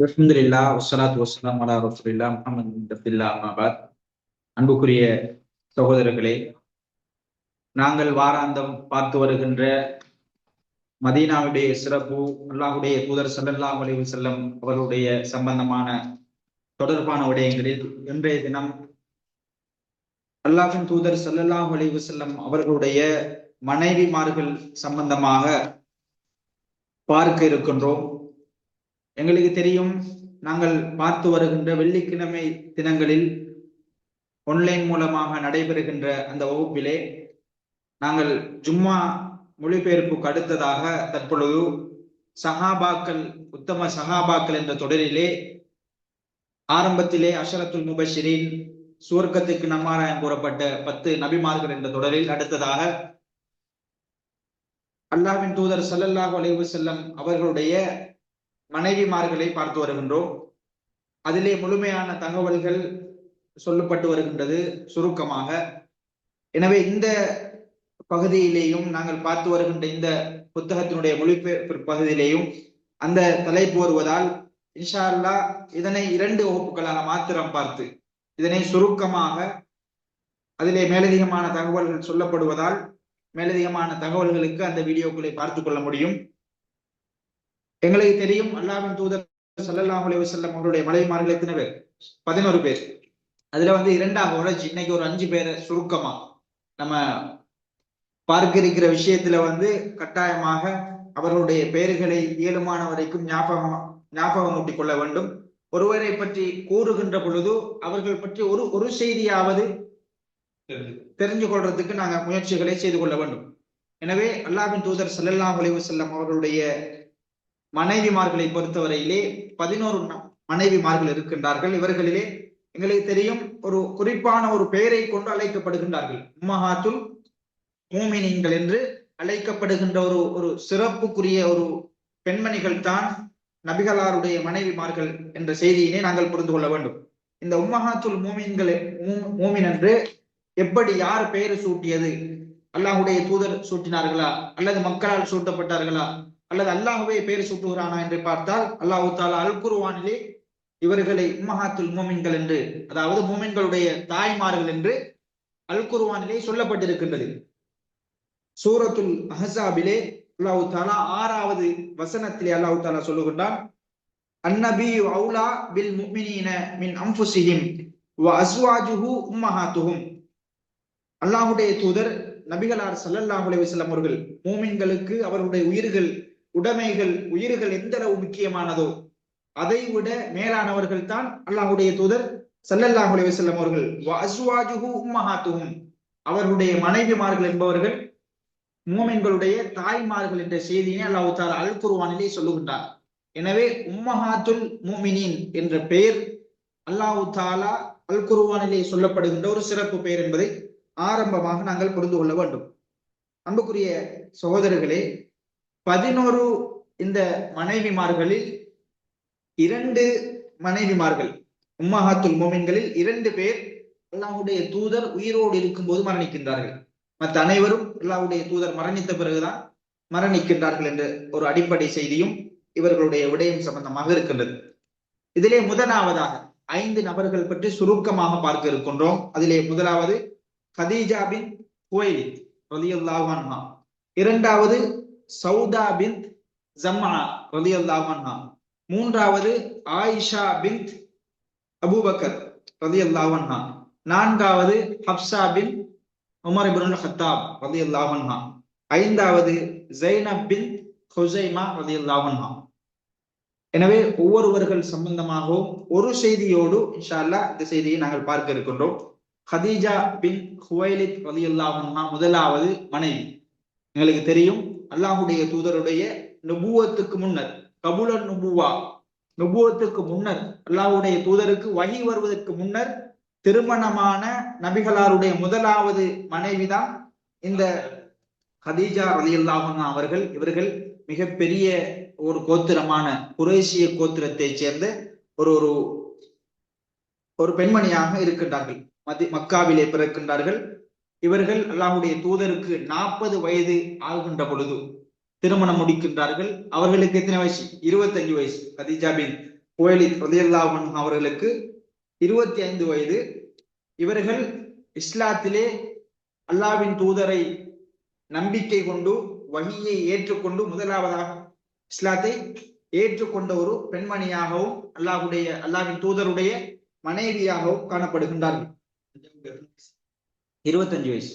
அலமதுல்லா வசலாத் வசலாம் அலா ரசூலில்லா முகமது அப்துல்லா அம்மாபாத் அன்புக்குரிய சகோதரர்களே நாங்கள் வாராந்தம் பார்த்து வருகின்ற மதீனாவுடைய சிறப்பு அல்லாஹுடைய தூதர் ஸல்லல்லாஹு அலைஹி செல்லம் அவர்களுடைய சம்பந்தமான தொடர்பான விடயங்களில் இன்றைய தினம் அல்லாஹின் தூதர் ஸல்லல்லாஹு அலைஹி செல்லம் அவர்களுடைய மனைவிமார்கள் சம்பந்தமாக பார்க்க இருக்கின்றோம். எங்களுக்கு தெரியும் நாங்கள் பார்த்து வருகின்ற வெள்ளிக்கிழமை தினங்களில் ஒன்லைன் மூலமாக நடைபெறுகின்ற அந்த வகுப்பிலே நாங்கள் ஜும்மா மொழிபெயர்ப்புக்கு அடுத்ததாக தற்பொழுது சஹாபாக்கள் உத்தம சஹாபாக்கள் என்ற தொடரிலே ஆரம்பத்திலே அஷரத்துல் முபஷிரின் சுவர்க்கத்துக்கு நம்மாராயம் கூறப்பட்ட பத்து நபிமார்கள் என்ற தொடரில் அடுத்ததாக அல்லாவின் தூதர் சல்லல்லாஹு அலைவு செல்லம் அவர்களுடைய மனைவிமார்களை பார்த்து வருகின்றோம். அதிலே முழுமையான தகவல்கள் சொல்லப்பட்டு வருகின்றது சுருக்கமாக. எனவே இந்த பகுதியிலேயும் நாங்கள் பார்த்து வருகின்ற இந்த புத்தகத்தினுடைய மொழிபெயர்ப்பு பகுதியிலேயும் அந்த தலைப்பு வருவதால் இன்ஷா அல்லா இதனை இரண்டு வகுப்புகளாக மாத்திரம் பார்த்து இதனை சுருக்கமாக அதிலே மேலதிகமான தகவல்கள் சொல்லப்படுவதால் மேலதிகமான தகவல்களுக்கு அந்த வீடியோக்களை பார்த்து கொள்ள முடியும். எங்களுக்கு தெரியும் அல்லாவின் தூதர் சல்லல்லா அலி வசல்லம் அவருடைய மனைவிமார்கள் எத்தனை பேர்? பதினோரு பேர். அதுல வந்து இரண்டாம் உழைச்சி இன்னைக்கு ஒரு அஞ்சு பேரை சுருக்கமா நம்ம பார்க்க இருக்கிற விஷயத்துல வந்து கட்டாயமாக அவர்களுடைய பெயர்களை இயலுமான வரைக்கும் ஞாபகம் ஞாபகம் ஊட்டிக் கொள்ள வேண்டும். ஒருவரை பற்றி கூறுகின்ற பொழுது அவர்கள் பற்றி ஒரு ஒரு செய்தியாவது தெரிஞ்சு கொள்றதுக்கு நாங்க முயற்சிகளை செய்து கொள்ள வேண்டும். எனவே அல்லாவின் தூதர் சல்லல்லா அலைஹி செல்லம் அவர்களுடைய மனைவிமார்களை பொறுத்தவரையிலே பதினோரு மனைவிமார்கள் இருக்கின்றார்கள். இவர்களிலே எங்களுக்கு தெரியும் ஒரு குறிப்பான ஒரு பெயரை கொண்டு அழைக்கப்படுகின்றார்கள். உம்மஹாத்துல் மூமினிங்கள் என்று அழைக்கப்படுகின்ற ஒரு ஒரு சிறப்புக்குரிய ஒரு பெண்மணிகள் தான் நபிகளாருடைய மனைவிமார்கள் என்ற செய்தியினை நாங்கள் புரிந்து கொள்ள வேண்டும். இந்த உம்மஹாத்துல் மூமின்கள் மூமின் என்று எப்படி யார் பெயர் சூட்டியது? அல்லாஹுடைய தூதர் சூட்டினார்களா? அல்லது மக்களால் சூட்டப்பட்டார்களா? அல்லது அல்லாஹுவே பெயர் சூட்டுகிறானா என்று பார்த்தால் அல்லாஹு தாலா அல் குருவானிலே இவர்களை உம்மஹாத்துல் மோமின்கள் என்று அதாவது மோமின்களுடைய தாய்மார்கள் என்று அல் குருவானிலே சொல்லப்பட்டிருக்கின்றது. சூரத்துல் அஹசாபிலே அல்லாஹு தாலா ஆறாவது வசனத்திலே அல்லாஹு தாலா சொல்லுகின்றான் அன்னபி அவுலா பில் முக்மினீன மின் அம்புசிஹிம் வ அஸ்வாஜுஹு உம்மஹாத்துஹும். அல்லாஹுடைய தூதர் நபிகளார் சல்லல்லாஹுலே அலைஹி அவர்கள் மூமின்களுக்கு அவர்களுடைய உயிர்கள் உடைமைகள் உயிர்கள் எந்த அளவு முக்கியமானதோ அதை விட மேலானவர்கள் தான் அல்லாஹுடைய தூதர் சல்லல்லாஹுலே வசல்லம் அவர்கள். அவர்களுடைய மனைவிமார்கள் என்பவர்கள் மூமின்களுடைய தாய்மார்கள் என்ற செய்தியினை அல்லாஹு தாலா அல் குருவானிலே சொல்லுகின்றார். எனவே உம்மஹாத்துல் மூமினின் என்ற பெயர் அல்லாஹு தாலா அல் குருவானிலே சொல்லப்படுகின்ற ஒரு சிறப்பு பெயர் என்பதை ஆரம்பமாக நாங்கள் புரிந்து கொள்ள வேண்டும். அன்புக்குரிய சகோதரர்களே பதினோரு இந்த மனைவிமார்களில் இரண்டு மனைவிமார்கள் உம்மஹாத்துல் மோமின்களில் இரண்டு பேர் அல்லாஹுடைய தூதர் உயிரோடு இருக்கும்போது மரணிக்கின்றார்கள். மற்ற அனைவரும் அல்லாஹுடைய தூதர் மரணித்த பிறகுதான் மரணிக்கின்றார்கள் என்ற ஒரு அடிப்படை செய்தியும் இவர்களுடைய விடயம் சம்பந்தமாக இருக்கின்றது. இதிலே முதலாவதாக ஐந்து நபர்கள் பற்றி சுருக்கமாக பார்க்க இருக்கின்றோம். அதிலே முதலாவது ஹதீஜா பின் குவைலித் ரலியல்லாஹு இரண்டாவது சவுதா பின் ஜம்மா ரலியல்லாஹு மூன்றாவது ஆயிஷா பின் அபூபக்கர் ரலியல்லாஹு நான்காவது ஹப்சா பின் உமர் இப்னுல் ஹத்தாப் ரலியல்லாஹு ஐந்தாவது ஜைனப் பின் ஹுசைமா ரலியல்லாஹு எனவே ஒவ்வொருவர்கள் சம்பந்தமாகவும் ஒரு செய்தியோடு இன்ஷா அல்லாஹ் இந்த செய்தியை நாங்கள் பார்க்க இருக்கின்றோம். ஹதீஜா பின் ஹுவைலித் ரலியல்லாஹுமா முதலாவது மனைவி. எங்களுக்கு தெரியும் அல்லாஹுடைய தூதருடைய நுபுவத்துக்கு முன்னர் கபுல நுபுவா நுபுவத்துக்கு முன்னர் அல்லாஹுடைய தூதருக்கு வகி வருவதற்கு முன்னர் திருமணமான நபிகளாருடைய முதலாவது மனைவிதான் இந்த ஹதீஜா ரலியல்லாஹுமா அவர்கள். இவர்கள் மிகப்பெரிய ஒரு கோத்திரமான குரேசிய கோத்திரத்தைச் சேர்ந்த ஒரு ஒரு ஒரு பெண்மணியாக இருக்கின்றார்கள். மதி மக்காவிலே பிறக்கின்றார்கள். இவர்கள் அல்லாஹுடைய தூதருக்கு நாற்பது வயது ஆகின்ற பொழுது திருமணம் முடிக்கின்றார்கள். அவர்களுக்கு எத்தனை வயசு? இருபத்தஞ்சு வயசு. கதிஜா பின் கோயலி ரதியல்லாஹன் அவர்களுக்கு இருபத்தி ஐந்து வயது. இவர்கள் இஸ்லாத்திலே அல்லாவின் தூதரை நம்பிக்கை கொண்டு வகியை ஏற்றுக்கொண்டு முதலாவதாக இஸ்லாத்தை ஏற்றுக்கொண்ட ஒரு பெண்மணியாகவும் அல்லாஹுடைய அல்லாவின் தூதருடைய மனைவியாகவும் காணப்படுகின்றார்கள். இருபத்தஞ்சு வயசு.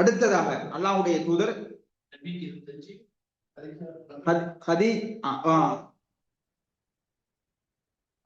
அடுத்ததாக அல்லாஹுடைய தூதர்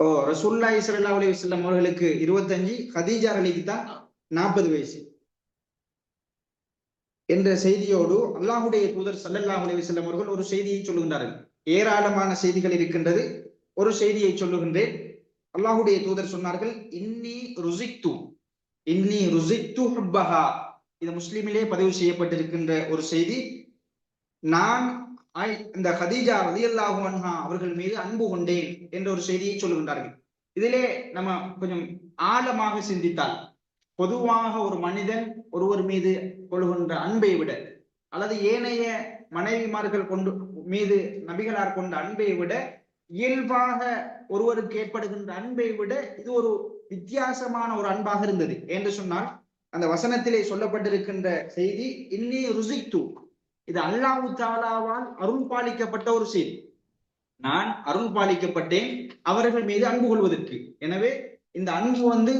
ஓ ரசூல்லா இஸ்ரல்லா அலி வல்லம் அவர்களுக்கு இருபத்தஞ்சு ஹதீஜா அலிக்கு தான் நாற்பது வயசு. என்ற செய்தியோடு அல்லாஹுடைய தூதர் சல்லல்லா அலி வல்லம் அவர்கள் ஒரு செய்தியை சொல்லுகின்றார்கள். ஏராளமான செய்திகள் இருக்கின்றது. ஒரு செய்தியை சொல்லுகின்றேன். அல்லாஹுடைய தூதர் சொன்னார்கள் இன்னி ருசித்து இன்னி ருசித்து ஹுப்பஹா. இது முஸ்லீமிலே பதிவு செய்யப்பட்டிருக்கின்ற ஒரு செய்தி. நான் இந்த ஹதீஜா ரதி அல்லாஹு அன்ஹா அவர்கள் மீது அன்பு கொண்டேன் என்ற ஒரு செய்தியை சொல்லுகின்றார்கள். இதிலே நம்ம கொஞ்சம் ஆழமாக சிந்தித்தால் பொதுவாக ஒரு மனிதன் ஒருவர் மீது கொள்கின்ற அன்பை விட அல்லது ஏனைய மனைவிமார்கள் கொண்டு மீது நபிகளார் கொண்ட அன்பை விட இயல்பாக ஒருவருக்கு ஏற்படுகின்ற அன்பை விட இது ஒரு வித்தியாசமான ஒரு அன்பாக இருந்தது. என்று சொன்னால் அந்த வசனத்திலே சொல்லப்பட்டிருக்கின்ற செய்தி இன்னி ருசித்து. இது அல்லாஹு தாலாவால் அருள் பாலிக்கப்பட்ட ஒரு செய்தி. நான் அருள் பாலிக்கப்பட்டேன் அவர்கள் மீது அன்பு கொள்வதற்கு. எனவே இந்த அன்பு வந்து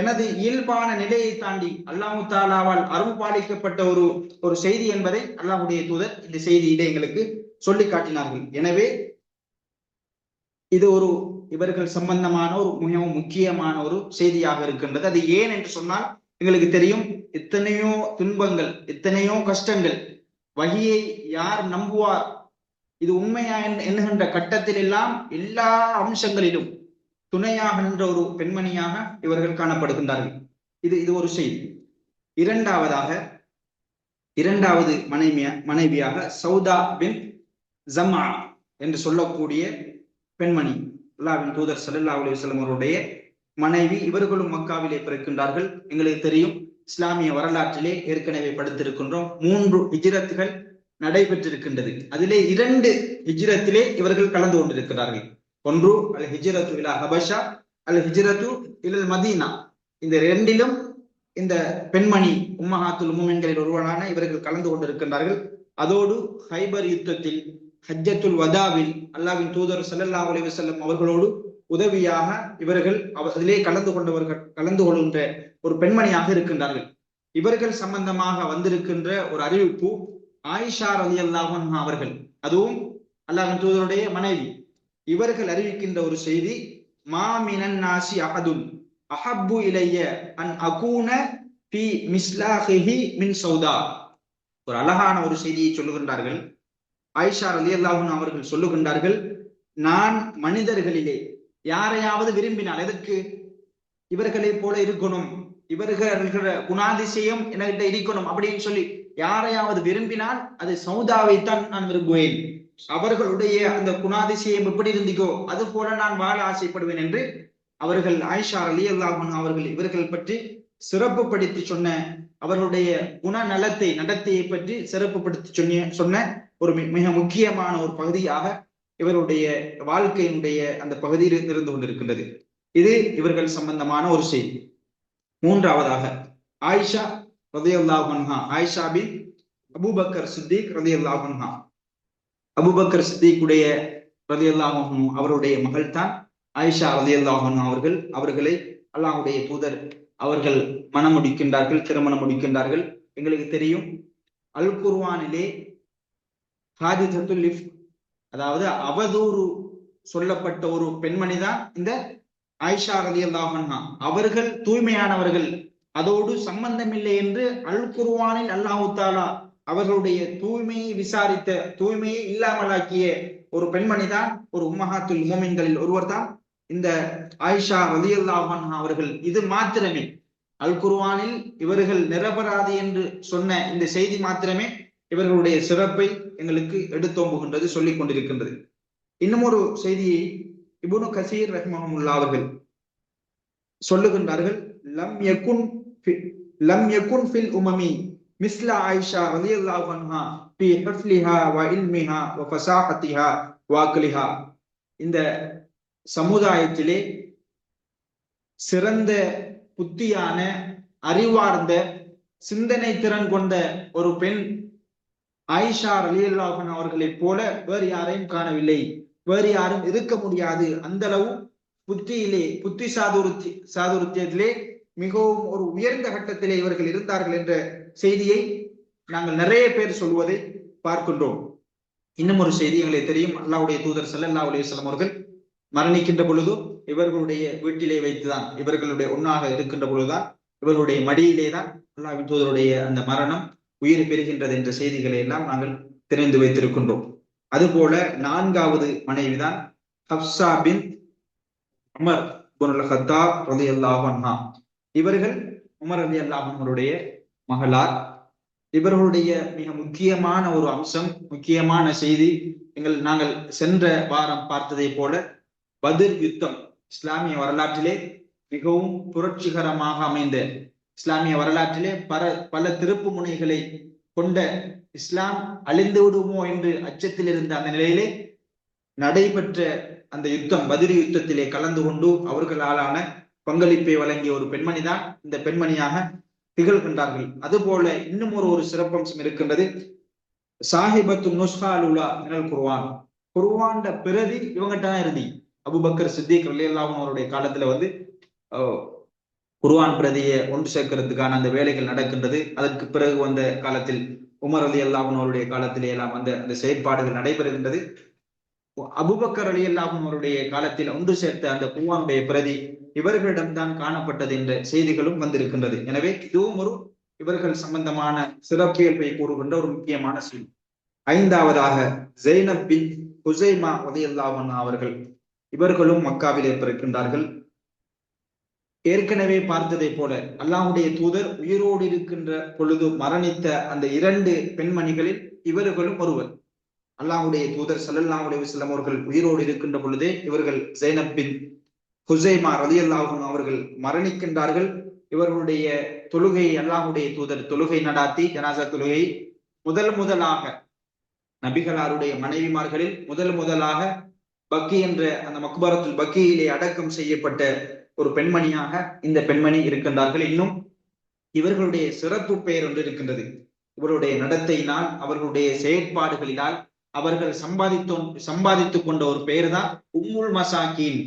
எனது இயல்பான நிலையை தாண்டி அல்லாஹு தாலாவால் அருள் பாலிக்கப்பட்ட ஒரு ஒரு செய்தி என்பதை அல்லாஹுடைய தூதர் இந்த செய்தியிலே எங்களுக்கு சொல்லி காட்டினார்கள். எனவே இது ஒரு இவர்கள் சம்பந்தமான ஒரு மிகவும் முக்கியமான ஒரு செய்தியாக இருக்கின்றது. அது ஏன் என்று சொன்னால் எங்களுக்கு தெரியும் எத்தனையோ துன்பங்கள் எத்தனையோ கஷ்டங்கள் வகையை யார் நம்புவார்? இது உண்மையா என்கின்ற கட்டத்தில் எல்லாம் எல்லா அம்சங்களிலும் துணையாக நின்ற ஒரு பெண்மணியாக இவர்கள் காணப்படுகின்றார்கள். இது இது ஒரு செய்தி. இரண்டாவதாக இரண்டாவது மனைவியா மனைவியாக சௌதா பின் ஜமா என்று சொல்லக்கூடிய பெண்மணி. அல்லாவின் தூதர் சல்லா அலிவசலம் அவருடைய மனைவி இவர்களும் மக்காவிலே பிறக்கின்றார்கள். எங்களுக்கு தெரியும் இஸ்லாமிய வரலாற்றிலே ஏற்கனவே படுத்திருக்கின்றோம் மூன்று ஹிஜ்ரத்துகள் நடைபெற்றிருக்கின்றது. அதிலே இரண்டு ஹிஜ்ரத்திலே இவர்கள் கலந்து கொண்டிருக்கிறார்கள். ஒன்று அல் ஹிஜிரத்து இலா ஹபஷா அல் ஹிஜிரத்து இலல் மதீனா. இந்த இரண்டிலும் இந்த பெண்மணி உம்மஹாத்துல் உம்மென்களில் ஒருவரான இவர்கள் கலந்து கொண்டிருக்கின்றார்கள். அதோடு ஹைபர் யுத்தத்தில் ஹஜ்ஜத்துல் வதாவில் அல்லாவின் தூதர் சல்லல்லா அலி வசல்லம் அவர்களோடு உதவியாக இவர்கள் அதிலே கலந்து கொண்டவர்கள் கலந்து கொள்கின்ற ஒரு பெண்மணியாக இருக்கின்றார்கள். இவர்கள் சம்பந்தமாக வந்திருக்கின்ற ஒரு அறிவிப்பு ஆயிஷா ரலி அல்லாஹன் அவர்கள் அதுவும் அல்லாஹின் தூதருடைய மனைவி. இவர்கள் அறிவிக்கின்ற ஒரு செய்தி மாமினன் நாசி அஹதுன் அஹப்பு இலைய அன் அகூன பி மிஸ்லாஹி மின் சௌதா. ஒரு அழகான ஒரு செய்தியை சொல்லுகின்றார்கள். ஆயிஷா அலி அல்லாஹன் அவர்கள் சொல்லுகின்றார்கள் நான் மனிதர்களிலே யாரையாவது விரும்பினால் எதற்கு? இவர்களை போல இருக்கணும் இவர்கள் குணாதிசயம் என்கிட்ட இருக்கணும் அப்படின்னு சொல்லி யாரையாவது விரும்பினால் அது சௌதாவைத்தான் நான் விரும்புவேன். அவர்களுடைய அந்த குணாதிசயம் எப்படி இருந்திக்கோ அது போல நான் வாழ ஆசைப்படுவேன் என்று அவர்கள் ஆயிஷா அலி அல்லாஹன் அவர்கள் இவர்கள் பற்றி சிறப்புப்படுத்தி சொன்ன அவர்களுடைய குணநலத்தை நடத்தையை பற்றி சிறப்புப்படுத்தி சொன்ன சொன்ன ஒரு மிக முக்கியமான ஒரு பகுதியாக இவருடைய வாழ்க்கையினுடைய அந்த பகுதியில் இருந்து கொண்டிருக்கின்றது. இது இவர்கள் சம்பந்தமான ஒரு செய்தி. மூன்றாவதாக ஆயிஷா ரதையுல்லாஹன்ஹா ஆயிஷா பின் அபுபக்கர் சித்திக் ரதையுல்லாஹன்ஹா அபுபக்கர் சித்திக்குடைய ரதையுல்லாஹன் அவருடைய மகள் தான் ஆயிஷா ரதையுல்லாஹன் அவர்கள். அவர்களை அல்லாஹுடைய தூதர் அவர்கள் மனம் முடிக்கின்றார்கள் திருமணம் முடிக்கின்றார்கள். எங்களுக்கு தெரியும் அல் குர்வானிலே ஹாதிதத்துல் லிஃப் அதாவது அவதூறு சொல்லப்பட்ட ஒரு பெண்மணி தான் இந்த ஆயிஷா ரதி அல்லாஹன்ஹா அவர்கள் தூய்மையானவர்கள். அதோடு சம்பந்தமில்லை என்று அல் குருவானில் அல்லாஹு தாலா அவர்களுடைய தூய்மையை விசாரித்த தூய்மையை இல்லாமலாக்கிய ஒரு பெண்மணி தான் ஒரு உம்மஹாத்துல் மோமின்களில் ஒருவர் தான் இந்த ஆயிஷா ரதி அல்லாஹான் அவர்கள். இது மாத்திரமே. அல் குர்வானில் இவர்கள் நிரபராதி என்று சொன்ன இந்த செய்தி மாத்திரமே. இவர்களுடைய சிறப்பை எங்களுக்கு எடுத்தோம்புகின்றது சொல்லிக் கொண்டிருக்கின்றது. இன்னும் ஒரு செய்தியை இபுனு கசீர் ரஹ்மஹமுல்லா அவர்கள் சொல்லுகின்றார்கள் லம் யகுன் லம் யகுன் ஃபில் உமமி மிஸ்ல ஆயிஷா ரலியல்லாஹு அன்ஹா ஃபி ஹஃப்லிஹா வ இல்மிஹா வ ஃபசாஹத்திஹா வ அக்லிஹா இந்த சமுதாயத்திலே சிறந்த புத்தியான அறிவார்ந்த சிந்தனை திறன் கொண்ட ஒரு பெண் ஆயிஷா ரலியல்லாஹன் அவர்களைப் போல வேறு யாரையும் காணவில்லை. வேறு யாரும் இருக்க முடியாது. அந்த அளவு புத்தியிலே புத்தி சாதுருத்தி சாதுருத்தியத்திலே மிகவும் ஒரு உயர்ந்த கட்டத்திலே இவர்கள் இருந்தார்கள் என்ற செய்தியை நாங்கள் நிறைய பேர் சொல்வதை பார்க்கின்றோம். இன்னும் ஒரு செய்தி எங்களுக்கு தெரியும். அல்லாவுடைய தூதர் ஸல்லல்லாஹு அலைஹி அவர்கள் மரணிக்கின்ற பொழுது இவர்களுடைய வீட்டிலே வைத்துதான் இவர்களுடைய ஒன்றாக இருக்கின்ற பொழுதுதான் இவர்களுடைய மடியிலே தான் அல்லாவின் தூதருடைய அந்த மரணம் உயிர் பெறுகின்றது என்ற செய்திகளை எல்லாம் நாங்கள் தெரிந்து வைத்திருக்கின்றோம். அதுபோல நான்காவது மனைவிதான் ஹப்சா பின் அமர் குனல் ஹத்தா ரதி அல்லாஹன்னா இவர்கள் உமர் அலி அல்லாஹனுடைய மகளார். இவர்களுடைய மிக முக்கியமான ஒரு அம்சம் முக்கியமான செய்தி எங்கள் நாங்கள் சென்ற வாரம் பார்த்ததை போல பதிர் யுத்தம் இஸ்லாமிய வரலாற்றிலே மிகவும் புரட்சிகரமாக அமைந்த இஸ்லாமிய வரலாற்றிலே பல பல திருப்பு முனைகளை கொண்ட இஸ்லாம் அழிந்து விடுமோ என்று அச்சத்தில் இருந்த அந்த நிலையிலே நடைபெற்ற அந்த யுத்தம் பதிரி யுத்தத்திலே கலந்து கொண்டு அவர்களாலான பங்களிப்பை வழங்கிய ஒரு பெண்மணி தான் இந்த பெண்மணியாக திகழ்கின்றார்கள் அதுபோல இன்னும் ஒரு ஒரு சிறப்பம்சம் இருக்கின்றது. சாஹிபத்து நுஸ்ஹா அலுலா மினல் குர்வான் குர்வான்ட பிரதி இவங்ககிட்ட தான் இருந்தி அபுபக்கர் சித்திக் ரலியல்லாஹு அவருடைய காலத்துல வந்து குர்வான் பிரதியை ஒன்று சேர்க்கிறதுக்கான அந்த வேலைகள் நடக்கின்றது. அதற்கு பிறகு வந்த காலத்தில் உமர் அலி அல்லாஹன் அவருடைய காலத்திலே எல்லாம் அந்த அந்த செயற்பாடுகள் நடைபெறுகின்றது. அபுபக்கர் அலி அல்லாஹன் அவருடைய காலத்தில் ஒன்று சேர்த்த அந்த குர்வானுடைய பிரதி இவர்களிடம்தான் காணப்பட்டது என்ற செய்திகளும் வந்திருக்கின்றது. எனவே இதுவும் ஒரு இவர்கள் சம்பந்தமான சிறப்பியல்பை கூறுகின்ற ஒரு முக்கியமான செய்தி. ஐந்தாவதாக ஜெய்னப் பின் ஹுசைமா உதயல்லாவன் அவர்கள் இவர்களும் மக்காவில் ஏற்படுகின்றார்கள் ஏற்கனவே பார்த்ததை போல அல்லாஹுடைய தூதர் உயிரோடு இருக்கின்ற பொழுது மரணித்த அந்த இரண்டு பெண்மணிகளில் இவர்களும் ஒருவர். அல்லாஹுடைய தூதர் சல்லல்லாஹுடைய வஸல்லம் அவர்கள் உயிரோடு இருக்கின்ற பொழுதே இவர்கள் ஜெயனப்பின் ஹுசைமா ரதி அல்லாஹும் அவர்கள் மரணிக்கின்றார்கள். இவர்களுடைய தொழுகை அல்லாஹுடைய தூதர் தொழுகை நடாத்தி ஜனாசா தொழுகை முதல் முதலாக நபிகளாருடைய மனைவிமார்களில் முதல் முதலாக பக்கி என்ற அந்த மக்பரத்துல் பக்கியிலே அடக்கம் செய்யப்பட்ட ஒரு பெண்மணியாக இந்த பெண்மணி இருக்கின்றார்கள். இன்னும் இவர்களுடைய சிறப்பு பெயர் ஒன்று இருக்கின்றது. இவருடைய நடத்தையினால் அவர்களுடைய செயற்பாடுகளினால் அவர்கள் சம்பாதித்தோ சம்பாதித்துக் கொண்ட ஒரு பெயர் தான் உம்முல் மசாக்கின்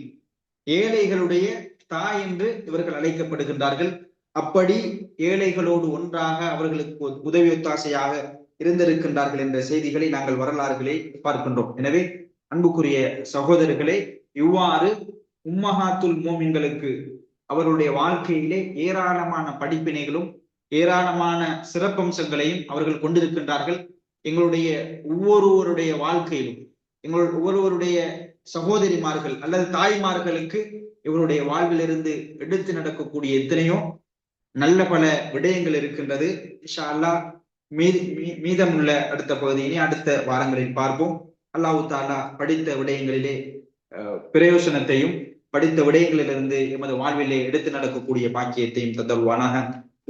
ஏழைகளுடைய தாய் என்று இவர்கள் அழைக்கப்படுகின்றார்கள். அப்படி ஏழைகளோடு ஒன்றாக அவர்களுக்கு உதவி ஒத்தாசையாக இருந்திருக்கின்றார்கள் என்ற செய்திகளை நாங்கள் வரலாறுகளை பார்க்கின்றோம். எனவே அன்புக்குரிய சகோதரர்களே இவ்வாறு உம்மஹாத்துல் மோமின்களுக்கு அவருடைய வாழ்க்கையிலே ஏராளமான படிப்பினைகளும் ஏராளமான சிறப்பம்சங்களையும் அவர்கள் கொண்டிருக்கின்றார்கள். எங்களுடைய ஒவ்வொருவருடைய வாழ்க்கையிலும் எங்கள் ஒவ்வொருவருடைய சகோதரிமார்கள் அல்லது தாய்மார்களுக்கு இவருடைய வாழ்விலிருந்து எடுத்து நடக்கக்கூடிய எத்தனையோ நல்ல பல விடயங்கள் இருக்கின்றது. இஷா அல்லா மீதி மீதமுள்ள அடுத்த பகுதியினை அடுத்த வாரங்களில் பார்ப்போம். அல்லாஹு தாலா படித்த விடயங்களிலே பிரயோசனத்தையும் படித்த விடயங்களிலிருந்து எமது வாழ்விலே எடுத்து நடக்கக்கூடிய பாக்கியத்தையும் தந்தருவானாக